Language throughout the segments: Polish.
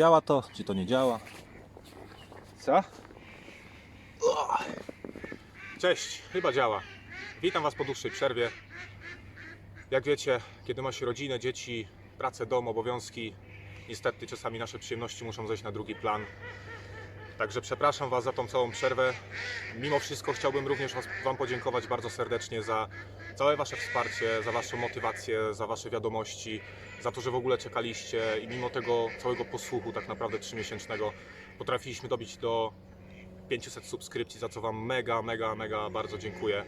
Działa to, czy to nie działa? Co? Cześć, chyba działa. Witam Was po dłuższej przerwie. Jak wiecie, kiedy ma się rodzinę, dzieci, pracę, dom, obowiązki, niestety czasami nasze przyjemności muszą zejść na drugi plan. Także przepraszam Was za tą całą przerwę. Mimo wszystko chciałbym również was, Wam podziękować bardzo serdecznie za całe Wasze wsparcie, za Waszą motywację, za Wasze wiadomości, za to, że w ogóle czekaliście i mimo tego całego posłuchu, tak naprawdę trzymiesięcznego, potrafiliśmy dobić do 500 subskrypcji, za co Wam mega, mega, mega bardzo dziękuję.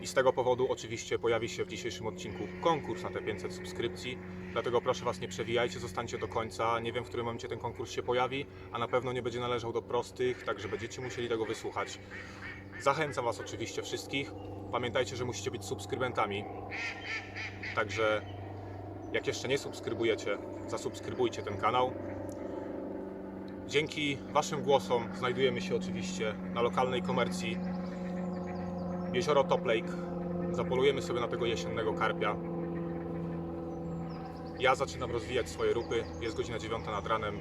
I z tego powodu oczywiście pojawi się w dzisiejszym odcinku konkurs na te 500 subskrypcji. Dlatego proszę Was nie przewijajcie, zostańcie do końca. Nie wiem w którym momencie ten konkurs się pojawi, a na pewno nie będzie należał do prostych, także będziecie musieli tego wysłuchać. Zachęcam Was oczywiście wszystkich. Pamiętajcie, że musicie być subskrybentami. Także jak jeszcze nie subskrybujecie, zasubskrybujcie ten kanał. Dzięki Waszym głosom znajdujemy się oczywiście na lokalnej komercji Jezioro Top Lake. Zapolujemy sobie na tego jesiennego karpia. Ja zaczynam rozwijać swoje rupy. Jest godzina 9 nad ranem.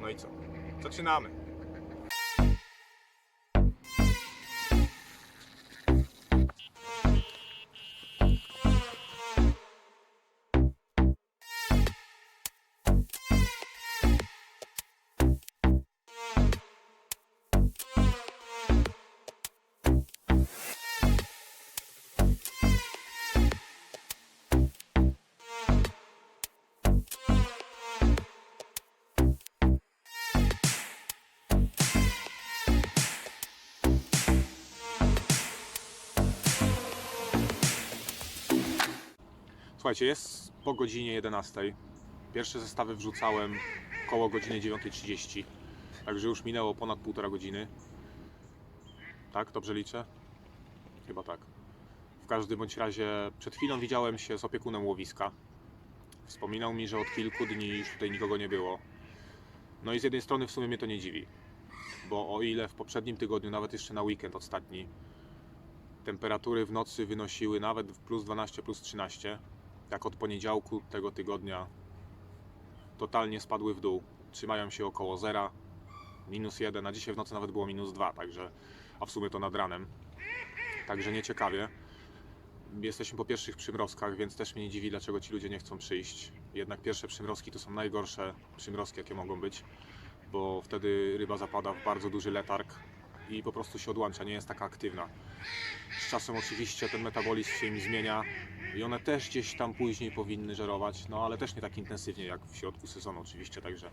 No i co? Zaczynamy. Słuchajcie, jest po godzinie 11. Pierwsze zestawy wrzucałem koło godziny 9.30. Także już minęło ponad półtora godziny. Tak, dobrze liczę? Chyba tak. W każdym bądź razie przed chwilą widziałem się z opiekunem łowiska. Wspominał mi, że od kilku dni już tutaj nikogo nie było. No i z jednej strony w sumie mnie to nie dziwi. Bo o ile w poprzednim tygodniu, nawet jeszcze na weekend ostatni, temperatury w nocy wynosiły nawet plus 12, plus 13, tak od poniedziałku tego tygodnia totalnie spadły w dół. Trzymają się około zera, minus 1, a dzisiaj w nocy nawet było minus 2, także, a w sumie to nad ranem. Także nieciekawie. Jesteśmy po pierwszych przymrozkach, więc też mnie nie dziwi, dlaczego ci ludzie nie chcą przyjść. Jednak pierwsze przymrozki to są najgorsze przymrozki, jakie mogą być, bo wtedy ryba zapada w bardzo duży letarg i po prostu się odłącza, nie jest taka aktywna. Z czasem oczywiście ten metabolizm się im zmienia i one też gdzieś tam później powinny żerować, no ale też nie tak intensywnie jak w środku sezonu oczywiście, także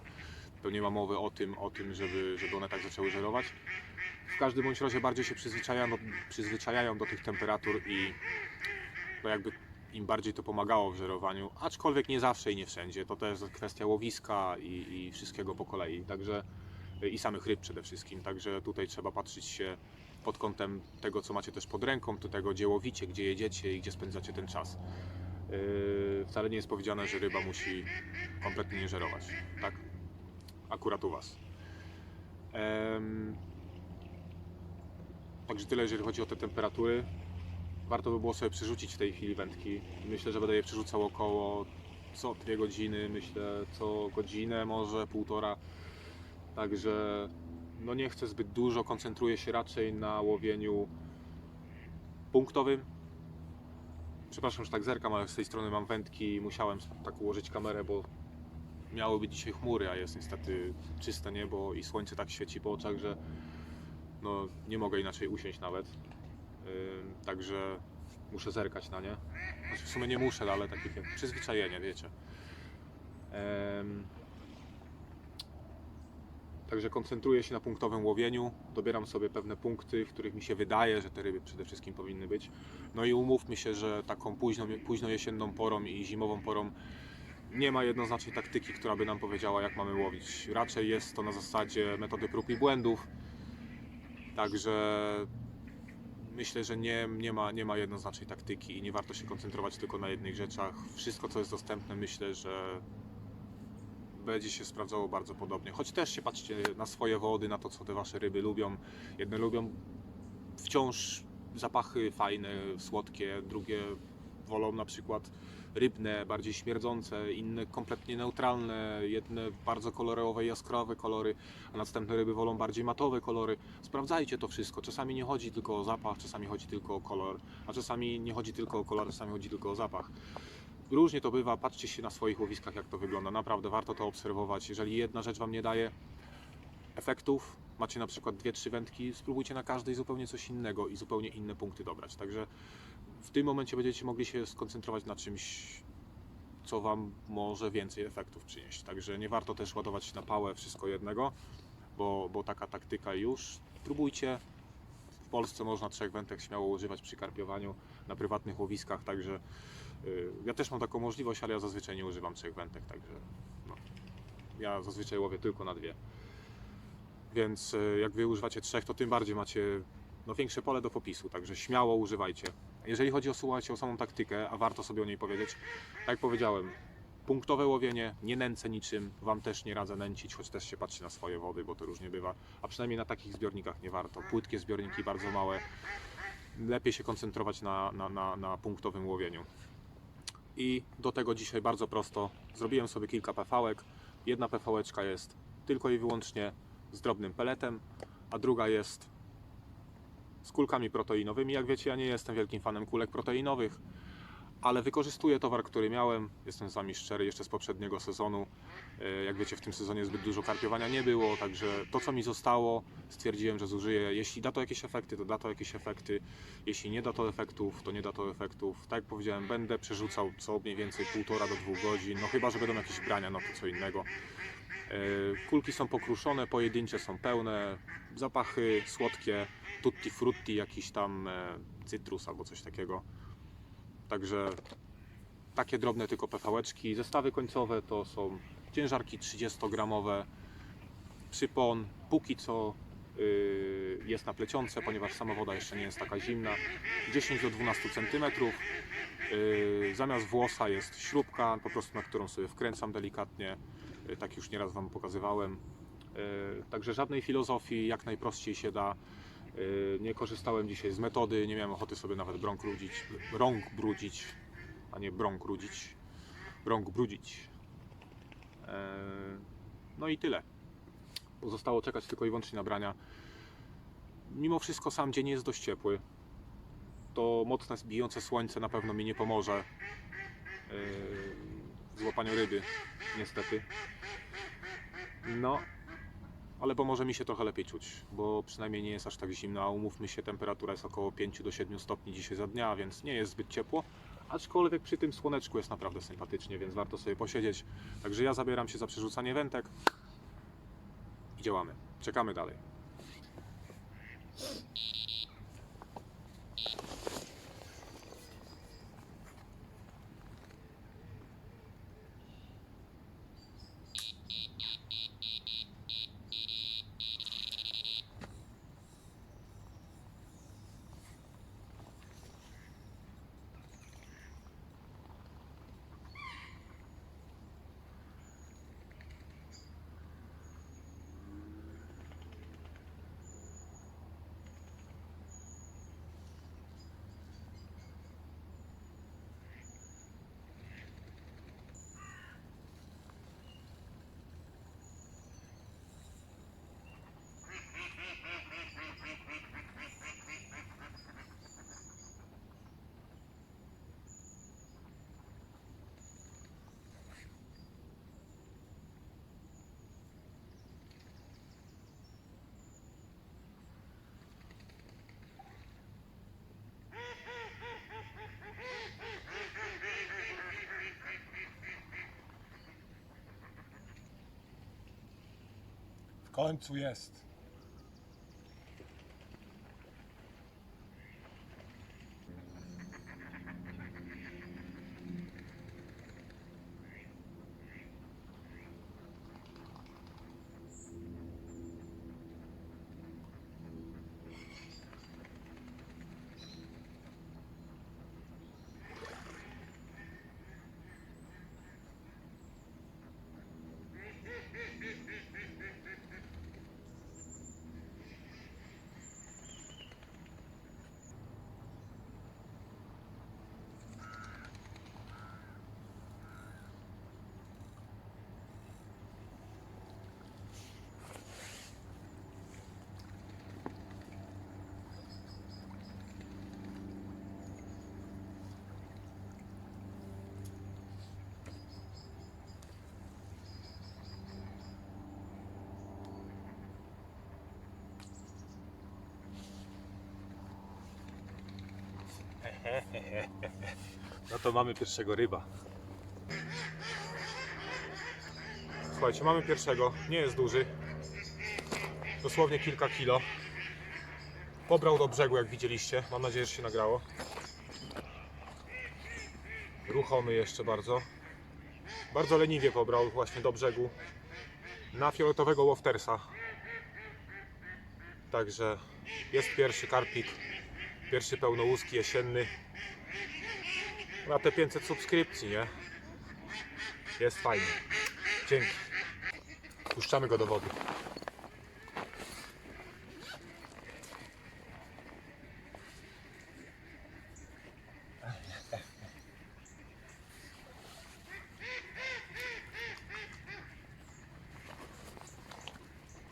to nie ma mowy o tym, o tym żeby, żeby one tak zaczęły żerować. W każdym bądź razie bardziej się przyzwyczajają, do- przyzwyczajają do tych temperatur i no jakby im bardziej to pomagało w żerowaniu, aczkolwiek nie zawsze i nie wszędzie. To też kwestia łowiska i, i wszystkiego po kolei, także i samych ryb przede wszystkim. Także tutaj trzeba patrzeć się pod kątem tego, co macie też pod ręką, do tego gdzie łowicie, gdzie jedziecie i gdzie spędzacie ten czas. Yy, wcale nie jest powiedziane, że ryba musi kompletnie nie żerować. Tak? Akurat u Was. Em, Także tyle, jeżeli chodzi o te temperatury. Warto by było sobie przerzucić w tej chwili wędki. Myślę, że będę je przerzucał około co dwie godziny, myślę co godzinę, może półtora. Także no nie chcę zbyt dużo, koncentruję się raczej na łowieniu punktowym. Przepraszam, że tak zerkam, ale z tej strony mam wędki i musiałem tak ułożyć kamerę, bo miały być dzisiaj chmury, a jest niestety czyste niebo i słońce tak świeci po oczach, że no, nie mogę inaczej usiąść nawet. Ym, Także muszę zerkać na nie. Znaczy w sumie nie muszę, ale takie przyzwyczajenie, wiecie. Em, Także koncentruję się na punktowym łowieniu, dobieram sobie pewne punkty, w których mi się wydaje, że te ryby przede wszystkim powinny być. No i umówmy się, że taką późną, późno jesienną porą i zimową porą nie ma jednoznacznej taktyki, która by nam powiedziała, jak mamy łowić. Raczej jest to na zasadzie metody prób i błędów. Także myślę, że nie, nie, ma, nie ma jednoznacznej taktyki i nie warto się koncentrować tylko na jednych rzeczach. Wszystko, co jest dostępne, myślę, że będzie się sprawdzało bardzo podobnie. Choć też się patrzcie na swoje wody, na to, co te wasze ryby lubią. Jedne lubią wciąż zapachy fajne, słodkie, drugie wolą na przykład rybne, bardziej śmierdzące, inne kompletnie neutralne, jedne bardzo kolorowe, jaskrawe kolory, a następne ryby wolą bardziej matowe kolory. Sprawdzajcie to wszystko. Czasami nie chodzi tylko o zapach, czasami chodzi tylko o kolor, a czasami nie chodzi tylko o kolor, czasami chodzi tylko o zapach. Różnie to bywa, patrzcie się na swoich łowiskach, jak to wygląda. Naprawdę warto to obserwować. Jeżeli jedna rzecz Wam nie daje efektów, macie na przykład dwie, trzy wędki, spróbujcie na każdej zupełnie coś innego i zupełnie inne punkty dobrać. Także w tym momencie będziecie mogli się skoncentrować na czymś, co Wam może więcej efektów przynieść. Także nie warto też ładować na pałę wszystko jednego, bo, bo taka taktyka już. Próbujcie. W Polsce można trzech wędek śmiało używać przy karpiowaniu na prywatnych łowiskach, także ja też mam taką możliwość, ale ja zazwyczaj nie używam trzech wędek, także no, ja zazwyczaj łowię tylko na dwie. Więc y, jak wy używacie trzech, to tym bardziej macie no, większe pole do popisu, także śmiało używajcie. Jeżeli chodzi o, słuchajcie, o samą taktykę, a warto sobie o niej powiedzieć, tak jak powiedziałem, punktowe łowienie, nie nęcę niczym, Wam też nie radzę nęcić, choć też się patrzcie na swoje wody, bo to różnie bywa, a przynajmniej na takich zbiornikach nie warto. Płytkie zbiorniki, bardzo małe, lepiej się koncentrować na, na, na, na punktowym łowieniu. I do tego dzisiaj bardzo prosto, zrobiłem sobie kilka pefałek. Jedna pefałeczka jest tylko i wyłącznie z drobnym peletem, a druga jest z kulkami proteinowymi. Jak wiecie, ja nie jestem wielkim fanem kulek proteinowych, ale wykorzystuję towar, który miałem. Jestem z Wami szczery, jeszcze z poprzedniego sezonu. E, Jak wiecie, w tym sezonie zbyt dużo karpiowania nie było, także to, co mi zostało, stwierdziłem, że zużyję. Jeśli da to jakieś efekty, to da to jakieś efekty. Jeśli nie da to efektów, to nie da to efektów. Tak jak powiedziałem, będę przerzucał co mniej więcej półtora do dwóch godzin, no chyba, że będą jakieś brania, no to co innego. E, Kulki są pokruszone, pojedyncze są pełne, zapachy słodkie, tutti frutti, jakiś tam e, cytrus albo coś takiego. Także takie drobne tylko pefałeczki. Zestawy końcowe to są ciężarki 30-gramowe, przypon, póki co yy, jest na plecionce, ponieważ sama woda jeszcze nie jest taka zimna, 10 do 12 cm. Yy, zamiast włosa jest śrubka, po prostu na którą sobie wkręcam delikatnie. Yy, tak już nieraz Wam pokazywałem. Yy, Także żadnej filozofii, jak najprościej się da. Yy, Nie korzystałem dzisiaj z metody, nie miałem ochoty sobie nawet brąk brudzić, rąk brudzić, a nie brąk brudzić, brąk brudzić. Yy, No i tyle. Pozostało czekać tylko i wyłącznie na brania. Mimo wszystko sam dzień jest dość ciepły. To mocne bijące słońce na pewno mi nie pomoże yy, w złapaniu ryby, niestety. No, ale pomoże mi się trochę lepiej czuć, bo przynajmniej nie jest aż tak zimno, a umówmy się, temperatura jest około 5 do 7 stopni dzisiaj za dnia, więc nie jest zbyt ciepło. Aczkolwiek przy tym słoneczku jest naprawdę sympatycznie, więc warto sobie posiedzieć. Także ja zabieram się za przerzucanie wędek i działamy. Czekamy dalej. Końcu jest. No to mamy pierwszego ryba. Słuchajcie, mamy pierwszego. Nie jest duży. Dosłownie kilka kilo. Pobrał do brzegu, jak widzieliście. Mam nadzieję, że się nagrało. Ruchomy jeszcze bardzo. Bardzo leniwie pobrał właśnie do brzegu. Na fioletowego łoftersa. Także jest pierwszy karpik. Pierwszy pełnołuski jesienny. Na te 500 subskrypcji, nie? Jest fajnie. Dzięki. Puszczamy go do wody.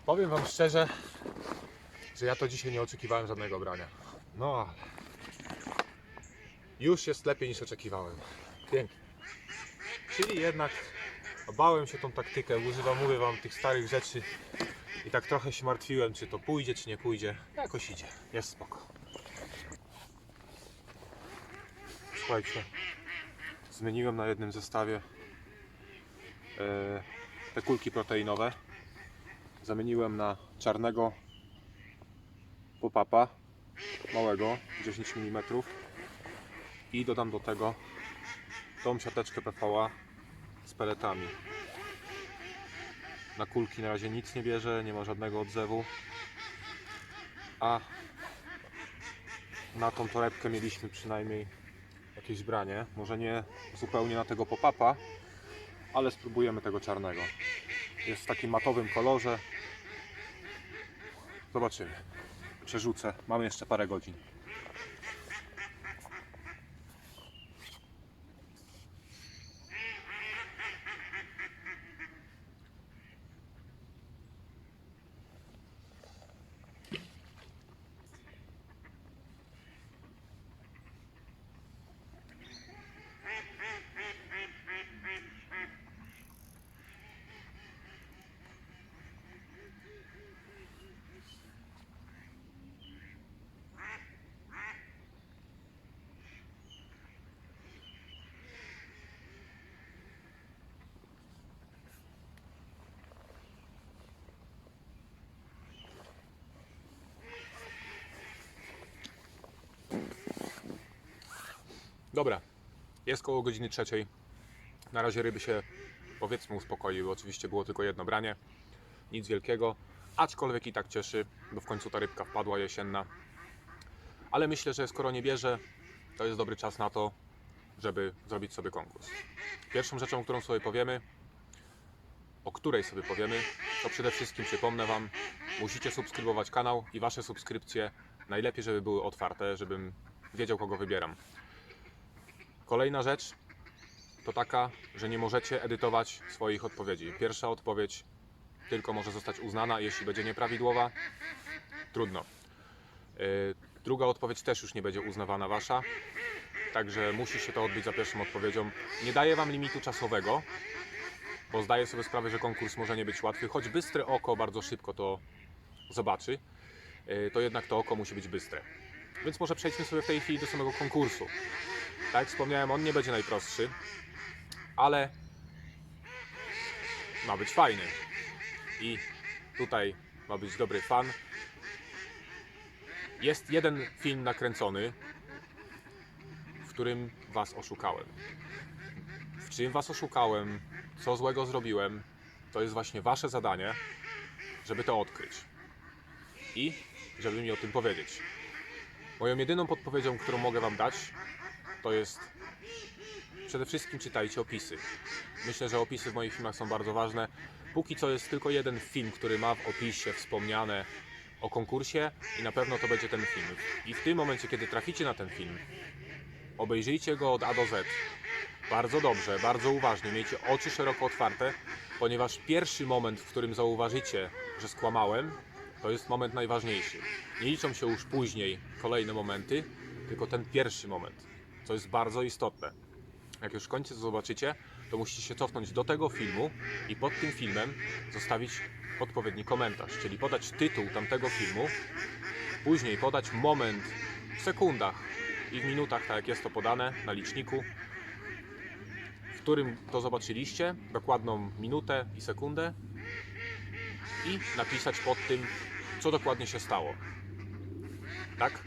Powiem Wam szczerze, że ja to dzisiaj nie oczekiwałem żadnego brania. No ale już jest lepiej niż oczekiwałem. Pięknie. Czyli jednak bałem się tą taktykę, używam, mówię Wam, tych starych rzeczy i tak trochę się martwiłem, czy to pójdzie, czy nie pójdzie. Jakoś idzie, jest spoko. Słuchajcie, zmieniłem na jednym zestawie e, te kulki proteinowe. Zamieniłem na czarnego pop-upa małego, 10 mm i dodam do tego tą siateczkę PVA z peletami. Na kulki na razie nic nie bierze, nie ma żadnego odzewu. A na tą torebkę mieliśmy przynajmniej jakieś branie. Może nie zupełnie na tego pop-upa, ale spróbujemy tego czarnego. Jest w takim matowym kolorze. Zobaczymy. Przerzucę. Mamy jeszcze parę godzin. Dobra, jest koło godziny trzeciej. Na razie ryby się powiedzmy uspokoiły. Oczywiście było tylko jedno branie, nic wielkiego, aczkolwiek i tak cieszy, bo w końcu ta rybka wpadła jesienna. Ale myślę, że skoro nie bierze, to jest dobry czas na to, żeby zrobić sobie konkurs. Pierwszą rzeczą, którą sobie powiemy, o której sobie powiemy, to przede wszystkim przypomnę Wam, musicie subskrybować kanał i Wasze subskrypcje najlepiej, żeby były otwarte, żebym wiedział, kogo wybieram. Kolejna rzecz to taka, że nie możecie edytować swoich odpowiedzi. Pierwsza odpowiedź tylko może zostać uznana, jeśli będzie nieprawidłowa. Trudno. Yy, Druga odpowiedź też już nie będzie uznawana wasza. Także musi się to odbyć za pierwszą odpowiedzią. Nie daję wam limitu czasowego, bo zdaję sobie sprawę, że konkurs może nie być łatwy, choć bystre oko bardzo szybko to zobaczy. Yy, To jednak to oko musi być bystre. Więc może przejdźmy sobie w tej chwili do samego konkursu. Tak jak wspomniałem, on nie będzie najprostszy, ale ma być fajny. I tutaj ma być dobry fan. Jest jeden film nakręcony, w którym Was oszukałem. W czym Was oszukałem, co złego zrobiłem, to jest właśnie Wasze zadanie, żeby to odkryć. I żeby mi o tym powiedzieć. Moją jedyną podpowiedzią, którą mogę Wam dać, to jest przede wszystkim czytajcie opisy. Myślę, że opisy w moich filmach są bardzo ważne. Póki co jest tylko jeden film, który ma w opisie wspomniane o konkursie i na pewno to będzie ten film. I w tym momencie, kiedy traficie na ten film, obejrzyjcie go od A do Z. Bardzo dobrze, bardzo uważnie, miejcie oczy szeroko otwarte, ponieważ pierwszy moment, w którym zauważycie, że skłamałem, to jest moment najważniejszy. Nie liczą się już później kolejne momenty, tylko ten pierwszy moment, co jest bardzo istotne. Jak już w końcu to zobaczycie, to musicie się cofnąć do tego filmu i pod tym filmem zostawić odpowiedni komentarz, czyli podać tytuł tamtego filmu, później podać moment w sekundach, i w minutach, tak jak jest to podane na liczniku, w którym to zobaczyliście, dokładną minutę i sekundę i napisać pod tym, co dokładnie się stało. Tak?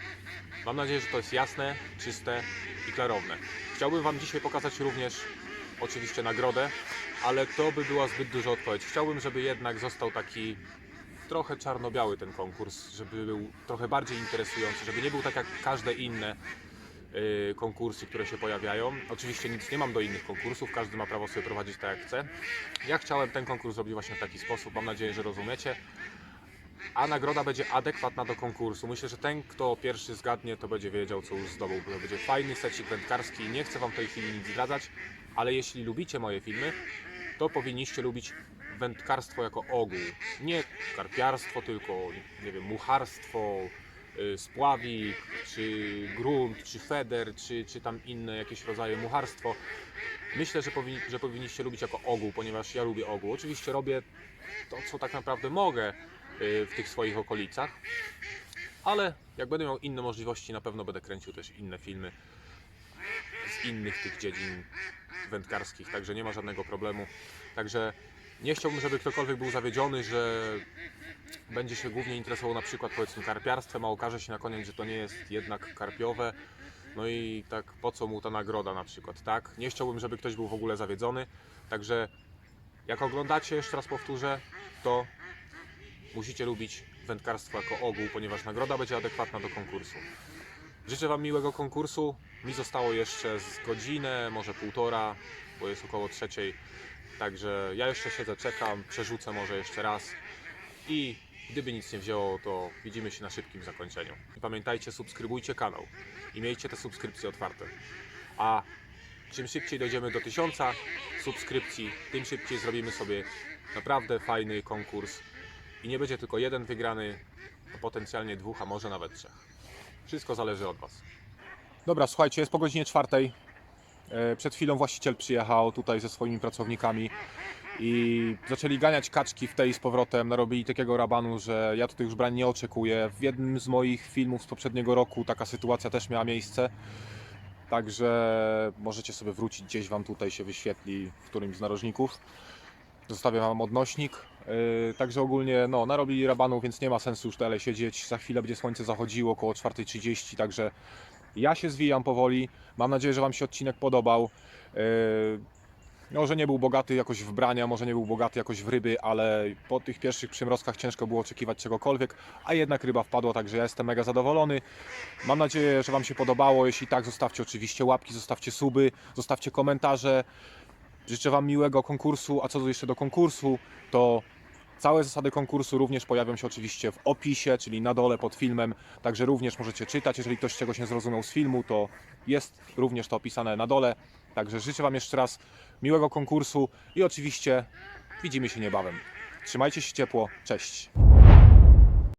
Mam nadzieję, że to jest jasne, czyste i klarowne. Chciałbym Wam dzisiaj pokazać również oczywiście nagrodę, ale to by była zbyt duża odpowiedź. Chciałbym, żeby jednak został taki trochę czarno-biały ten konkurs, żeby był trochę bardziej interesujący, żeby nie był tak jak każde inne y, konkursy, które się pojawiają. Oczywiście nic nie mam do innych konkursów, każdy ma prawo sobie prowadzić tak jak chce. Ja chciałem ten konkurs zrobić właśnie w taki sposób, mam nadzieję, że rozumiecie. A nagroda będzie adekwatna do konkursu. Myślę, że ten, kto pierwszy zgadnie, to będzie wiedział, co już zdobył. To będzie fajny secik wędkarski. Nie chcę Wam w tej chwili nic zdradzać, ale jeśli lubicie moje filmy, to powinniście lubić wędkarstwo jako ogół. Nie karpiarstwo, tylko nie wiem, mucharstwo, y, spławik, czy grunt, czy feder, czy, czy tam inne jakieś rodzaje mucharstwo. Myślę, że, że powinniście lubić jako ogół, ponieważ ja lubię ogół. Oczywiście robię to, co tak naprawdę mogę w tych swoich okolicach, ale jak będę miał inne możliwości, na pewno będę kręcił też inne filmy z innych tych dziedzin wędkarskich, także nie ma żadnego problemu. Także nie chciałbym, żeby ktokolwiek był zawiedziony, że będzie się głównie interesował na przykład powiedzmy karpiarstwem, a okaże się na koniec, że to nie jest jednak karpiowe. No i tak po co mu ta nagroda na przykład, tak? Nie chciałbym, żeby ktoś był w ogóle zawiedzony. Także jak oglądacie, jeszcze raz powtórzę, to musicie lubić wędkarstwo jako ogół, ponieważ nagroda będzie adekwatna do konkursu. Życzę Wam miłego konkursu. Mi zostało jeszcze z godzinę, może półtora, bo jest około trzeciej. Także ja jeszcze siedzę, czekam, przerzucę może jeszcze raz i gdyby nic nie wzięło, to widzimy się na szybkim zakończeniu. I pamiętajcie, subskrybujcie kanał i miejcie te subskrypcje otwarte. A czym szybciej dojdziemy do tysiąca subskrypcji, tym szybciej zrobimy sobie naprawdę fajny konkurs i nie będzie tylko jeden wygrany, a potencjalnie dwóch, a może nawet trzech. Wszystko zależy od Was. Dobra, słuchajcie, jest po godzinie czwartej. E, Przed chwilą właściciel przyjechał tutaj ze swoimi pracownikami i zaczęli ganiać kaczki w tej z powrotem. Narobili takiego rabanu, że ja tutaj już brań nie oczekuję. W jednym z moich filmów z poprzedniego roku taka sytuacja też miała miejsce. Także możecie sobie wrócić, gdzieś Wam tutaj się wyświetli w którymś z narożników. Zostawię Wam odnośnik. Yy, Także ogólnie no, narobili rabanu, więc nie ma sensu już dalej siedzieć. Za chwilę będzie słońce zachodziło około 4.30, także ja się zwijam powoli. Mam nadzieję, że Wam się odcinek podobał. Yy, Może nie był bogaty jakoś w brania, może nie był bogaty jakoś w ryby, ale po tych pierwszych przymrozkach ciężko było oczekiwać czegokolwiek, a jednak ryba wpadła, także ja jestem mega zadowolony. Mam nadzieję, że Wam się podobało. Jeśli tak, zostawcie oczywiście łapki, zostawcie suby, zostawcie komentarze. Życzę Wam miłego konkursu, a co do jeszcze do konkursu, to całe zasady konkursu również pojawią się oczywiście w opisie, czyli na dole pod filmem, także również możecie czytać. Jeżeli ktoś czegoś nie zrozumiał z filmu, to jest również to opisane na dole. Także życzę Wam jeszcze raz miłego konkursu i oczywiście widzimy się niebawem. Trzymajcie się ciepło, cześć!